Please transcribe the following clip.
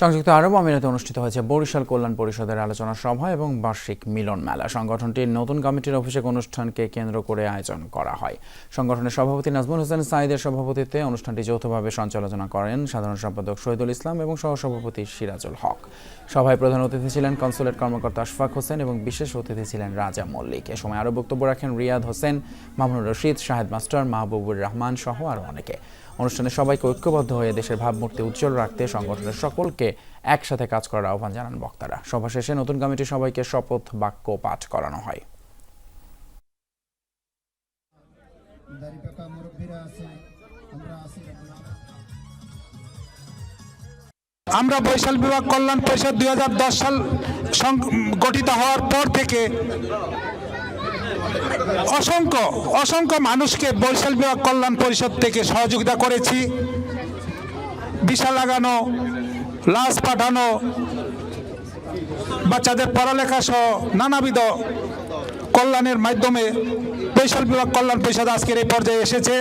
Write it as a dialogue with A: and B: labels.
A: সংযুক্ত আরব আমিরাতে অনুষ্ঠিত হয়েছে বরিশাল কল্যাণ পরিষদের আলোচনা সভা এবং বার্ষিক মিলন মেলা। সংগঠনটির নতুন কমিটির অভিষেক অনুষ্ঠানকে কেন্দ্র করে আয়োজন করা হয়। সংগঠনের সভাপতি নাজমুল হোসেন সাইদের সভাপতিত্বে অনুষ্ঠানটি যৌথভাবে সঞ্চালনা করেন সাধারণ সম্পাদক শহীদুল ইসলাম এবং সহসভাপতি সিরাজুল হক। সভায় প্রধান অতিথি ছিলেন কনসুলেট কর্মকর্তা আশফাক হোসেন এবং বিশেষ অতিথি ছিলেন রাজা মল্লিক। এ সময় আরও বক্তব্য রাখেন রিয়াদ হোসেন, মামুনুর রশিদ, শাহেদ মাস্টার, মাহবুবুর রহমান সহ আরও অনেকে। অনুষ্ঠানে সবাইকে ঐক্যবদ্ধ হয়ে দেশের ভাবমূর্তি উজ্জ্বল রাখতে সংগঠনের সকলকে একসাথে কাজ করার আহ্বান জানান বক্তারা। সভা শেষে নতুন কমিটি সবাইকে শপথ বাক্য পাঠ করানো হয়।
B: আমরা
C: বৈশাল বিভাগ কল্যাণ পরিষদ দুই হাজার দশ সাল গঠিত হওয়ার পর থেকে অসংখ্য অসংখ্য মানুষকে বৈশাল বিভাগ কল্যাণ পরিষদ থেকে সহযোগিতা করেছি। বিশা লাগানো, লাশ পাঠানো, বাচ্চাদের পড়ালেখা সহ নানাবিধ কল্যাণের মাধ্যমে বৈশাল বিভাগ কল্যাণ পরিষদ আজকের এই পর্যায়ে এসেছে।